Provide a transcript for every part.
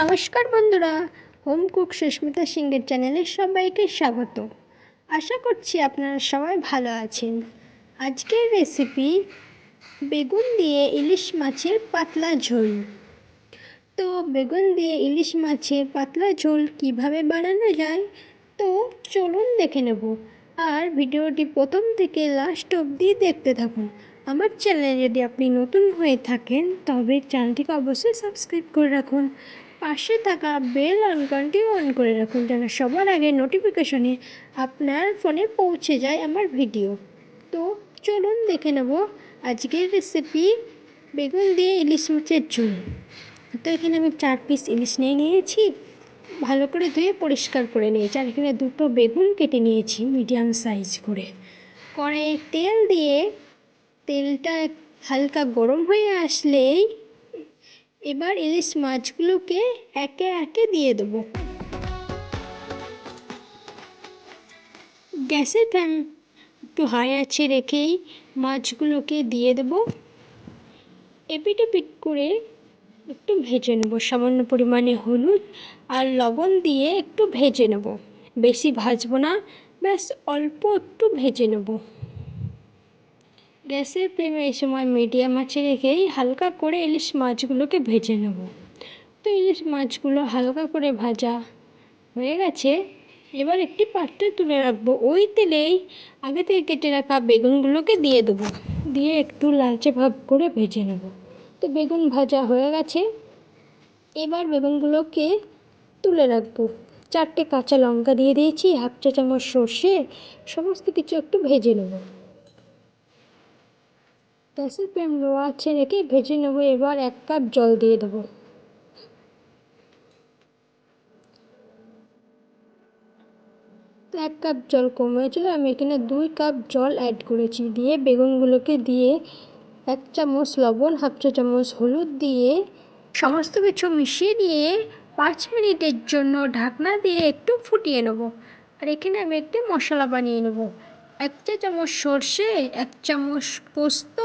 নমস্কার বন্ধুরা, home cook Susmita সিংহের চ্যানেলে সবাইকে স্বাগত। আশা করছি আপনারা সবাই ভালো আছেন। আজকের রেসিপি বেগুন দিয়ে ইলিশ মাছের পাতলা ঝোল। তো বেগুন দিয়ে ইলিশ মাছের পাতলা ঝোল কীভাবে বানানো যায়, তো চলুন দেখে নেব। আর ভিডিওটি প্রথম থেকে লাস্ট অবধি দেখতে থাকুন। আমার চ্যানেলে যদি আপনি নতুন হয়ে থাকেন, তবে চ্যানেলটিকে অবশ্যই সাবস্ক্রাইব করে রাখুন। পাশে থাকা বেল আইকনটি অন করে রাখুন যেন সবার আগে নোটিফিকেশনে আপনার ফোনে পৌঁছে যায় আমার ভিডিও তো চলুন দেখে নেব আজকের রেসিপি বেগুন দিয়ে ইলিশ মাছের ঝোল। তো এখানে আমি চার পিস ইলিশ নিয়ে নিয়েছি, ভালো করে ধুয়ে পরিষ্কার করে নিয়েছি। আর এখানে দুটো বেগুন কেটে নিয়েছি মিডিয়াম সাইজ করে। কড়াইয়ে তেল দিয়ে তেলটা হালকা গরম হয়ে আসলেই এবার ইলিশ মাছগুলোকে একে একে দিয়ে দেবো। গ্যাসের ফ্যান একটু হাই আছে রেখেই মাছগুলোকে দিয়ে দেবো। এপিট এপিট করে একটু ভেজে নেব, সামান্য পরিমাণে হলুদ আর লবণ দিয়ে একটু ভেজে নেব। বেশি ভাজবো না, ব্যাস অল্প একটু ভেজে নেব। গ্যাসের ফ্লেমে এই সময় মিডিয়াম আছে রেখেই হালকা করে ইলিশ মাছগুলোকে ভেজে নেব। তো ইলিশ মাছগুলো হালকা করে ভাজা হয়ে গেছে। এবার একটি পাত্রে তুলে রাখব। ওই তেলেই আগে থেকে কেটে রাখা বেগুনগুলোকে দিয়ে দেবো। দিয়ে একটু লালচে ভাব করে ভেজে নেব। তো বেগুন ভাজা হয়ে গেছে। এবার বেগুনগুলোকে তুলে রাখব। চারটে কাঁচা লঙ্কা দিয়ে দিয়েছি, হাফ চা চামচ সর্ষে, সমস্ত কিছু একটু ভেজে নেব। ফ্লেম লো আছে রেখে ভেজে নেব, এবার এক কাপ জল দিয়ে দেবো। এক কাপ জল কম হয়েছিল, আমি এখানে দুই কাপ জল অ্যাড করেছি। দিয়ে বেগুনগুলোকে দিয়ে এক চামচ লবণ, হাফ চা চামচ হলুদ দিয়ে সমস্ত কিছু মিশিয়ে দিয়ে পাঁচ মিনিটের জন্য ঢাকনা দিয়ে একটু ফুটিয়ে নেব। আর এখানে আমি একটি মশলা বানিয়ে নেব। এক চা চামচ সর্ষে, এক চামচ পোস্ত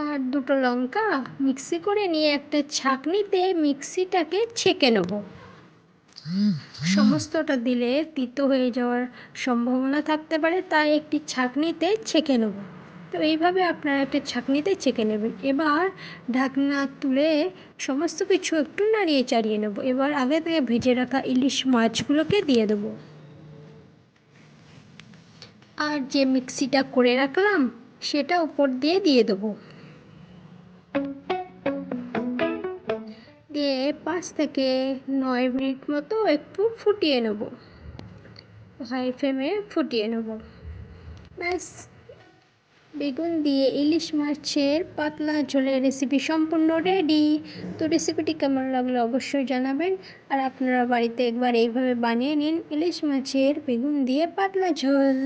আর দুটো লঙ্কা মিক্সি করে নিয়ে একটা ছাঁকনিতে মিক্সিটাকে ছেঁকে নেব। সমস্তটা দিলে তিতো হয়ে যাওয়ার সম্ভাবনা থাকতে পারে, তাই একটি ছাঁকনিতে ছেঁকে নেব। তো এইভাবে আপনারা একটা ছাঁকনিতে ছেঁকে নেবেন। এবার ঢাকনা তুলে সমস্ত কিছু একটু নাড়িয়ে চাড়িয়ে নেব। এবার আগে থেকে ভেজে রাখা ইলিশ মাছগুলোকে দিয়ে দেবো। আর যে মিক্সিটা করে রাখলাম, সেটা উপর দিয়ে দিয়ে দেবো। দিয়ে পাঁচ থেকে নয় মিনিট মতো একটু ফুটিয়ে নেব। হাই ফ্লেমে ফুটিয়ে নেব। ব্যাস, বেগুন দিয়ে ইলিশ মাছের পাতলা ঝোলের রেসিপি সম্পূর্ণ রেডি তো রেসিপিটি কেমন লাগল অবশ্যই জানাবেন। আর আপনারা বাড়িতে একবার এইভাবে বানিয়ে নিন ইলিশ মাছের বেগুন দিয়ে পাতলা ঝোল।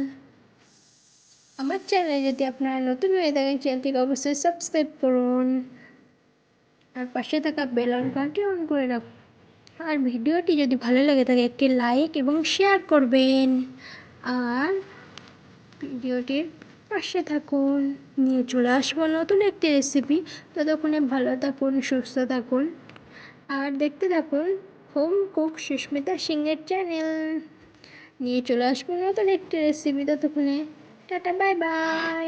আমার চ্যানেলে যদি আপনারা নতুন হয়ে থাকেন, চ্যানেলটিকে অবশ্যই সাবস্ক্রাইব করুন। আর পাশে থাকা বেল আইকনটি অন করে রাখুন আর ভিডিওটি যদি ভালো লাগে থাকে একটি লাইক এবং শেয়ার করবেন। আর ভিডিওটির পাশে থাকুন। নিয়ে চলে আসব নতুন একটি রেসিপি ততক্ষণে ভালো থাকুন, সুস্থ থাকুন। আর দেখতে থাকুন হোম কুক সুস্মিতা সিংয়ের চ্যানেল নিয়ে চলে আসব নতুন একটি রেসিপি ততক্ষণে। Tata bye bye